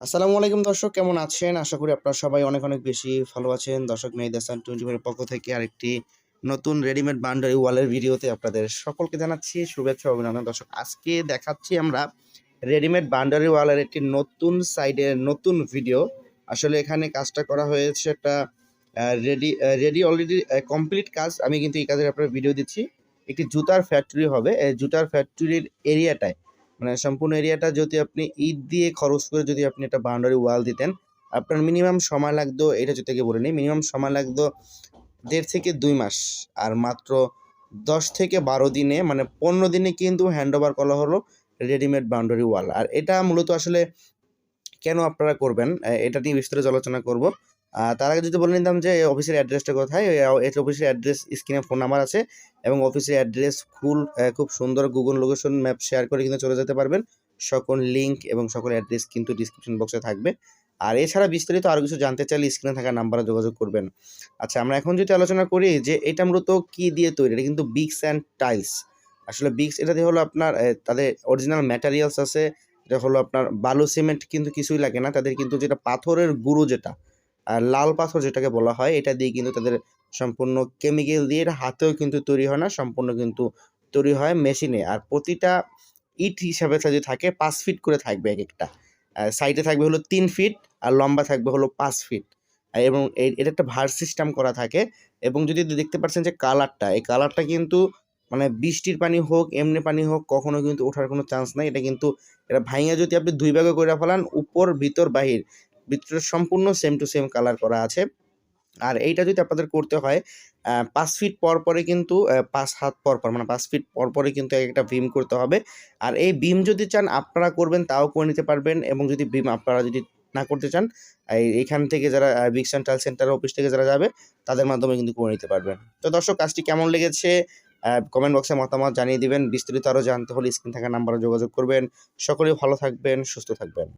আসসালামু আলাইকুম দর্শক কেমন আছেন? আশা করি আপনারা সবাই অনেক, অনেক বেশি ভালো আছেন। দর্শক মেহেদি হাসান 24 এর পক্ষ থেকে আরেকটি নতুন রেডিমেড বাউন্ডারি ওয়ালের ভিডিওতে আপনাদের সকলকে জানাচ্ছি শুভেচ্ছা অভিনন্দন। দর্শক আজকে দেখাচ্ছি আমরা রেডিমেড বাউন্ডারি ওয়ালের একটি নতুন সাইডের নতুন ভিডিও। আসলে এখানে কাজটা করা হয়েছে একটা রেডি রেডি অলরেডি কমপ্লিট কাজ। আমি কিন্তু এই কাজের আপনার ভিডিও দিচ্ছি। একটি জুতার ফ্যাক্টরি হবে। জুতার ফ্যাক্টরির এরিয়াটায় মানে সম্পূর্ণ এরিয়াটা যদি আপনি ইট দিয়ে খরচ করে যদি আপনি একটা বাউন্ডারি ওয়াল দিতেন, আপনার মিনিমাম সময় লাগতো এটা যদি বলে নিই, মিনিমাম সময় লাগতো দেড় থেকে দুই মাস। আর মাত্র ১০ থেকে ১২ দিনে মানে ১৫ দিনে কিন্তু হ্যান্ডওভার করা হলো রেডিমেড বাউন্ডারি ওয়াল। আর এটা মূলত আসলে কেন আপনারা করবেন? এটা নিয়ে বিস্তারিত আলোচনা করব। তার আগে যদি বলে নিতাম যে অফিসের অ্যাড্রেসটা কোথায়? এই অফিসের অ্যাড্রেস স্ক্রিনে ফোন নাম্বার আছে এবং অফিসের অ্যাড্রেস ফুল খুব সুন্দর গুগল লোকেশন ম্যাপ শেয়ার করে কিন্তু চলে যেতে পারবেন। সকল লিঙ্ক এবং সকল অ্যাড্রেস কিন্তু ডিসক্রিপশন বক্সে থাকবে। আর এছাড়া বিস্তারিত আরও কিছু জানতে চাইলে স্ক্রিনে থাকা নাম্বারে যোগাযোগ করবেন। আচ্ছা আমরা এখন যদি আলোচনা করি যে এটা মূলত কি দিয়ে তৈরি? এটা কিন্তু ব্রিক্স অ্যান্ড টাইলস। আসলে ব্রিক্স এটা দিয়ে হলো আপনার তাদের অরিজিনাল ম্যাটেরিয়ালস আছে। এটা হলো আপনার বালু, সিমেন্ট কিন্তু কিছুই লাগে না। তাদের কিন্তু যেটা পাথরের গুঁড়ো যেটা, আ লাল পাথর যেটাকে বলা হয়, এটা দিয়ে কিন্তু তাদের সম্পূর্ণ কেমিক্যাল দিয়ে হাতেও কিন্তু তৈরি হয় না। সম্পূর্ণ কিন্তু তৈরি হয় মেশিনে। আর প্রতিটা ইট হিসাবে যদি থাকে পাঁচ ফিট করে থাকবে একেকটা। আ সাইডে থাকবে হলো তিন ফিট আর লম্বা থাকবে হলো পাঁচ ফিট। এবং এটা একটা ভার সিস্টেম করা থাকে এবং যদি দেখতে পাচ্ছেন যে কালারটা, এই কালারটা কিন্তু মানে বৃষ্টির পানি হোক, এমনি পানি হোক কখনো কিন্তু ওঠার কোনো চান্স নাই। এটা কিন্তু এটা ভাইঙা যদি আপনি দুই ভাগে করে ফেলান, উপর, ভিতর, বাহির, ভিতরে সম্পূর্ণ সেম টু সেম কালার করা আছে। আর এইটা যদি আপনাদের করতে হয় পাঁচ ফিট পর, পরে কিন্তু পাঁচ হাত পর, পর মানে পাঁচ ফিট পর, পরে কিন্তু একেকটা বিম করতে হবে। আর এই বিম যদি চান আপনারা করবেন তাও করে নিতে পারবেন এবং যদি বিম আপনারা যদি না করতে চান, এই এইখান থেকে যারা অ্যান্ড টাইলস সেন্টার অফিস থেকে যারা যাবে তাদের মাধ্যমে কিন্তু করে নিতে পারবেন। তো দর্শক কাজটি কেমন লেগেছে কমেন্ট বক্সে মতামত জানিয়ে দিবেন। বিস্তারিত আরও জানতে হলে স্ক্রিন থাকা নাম্বারে যোগাযোগ করবেন। সকলেই ভালো থাকবেন, সুস্থ থাকবেন।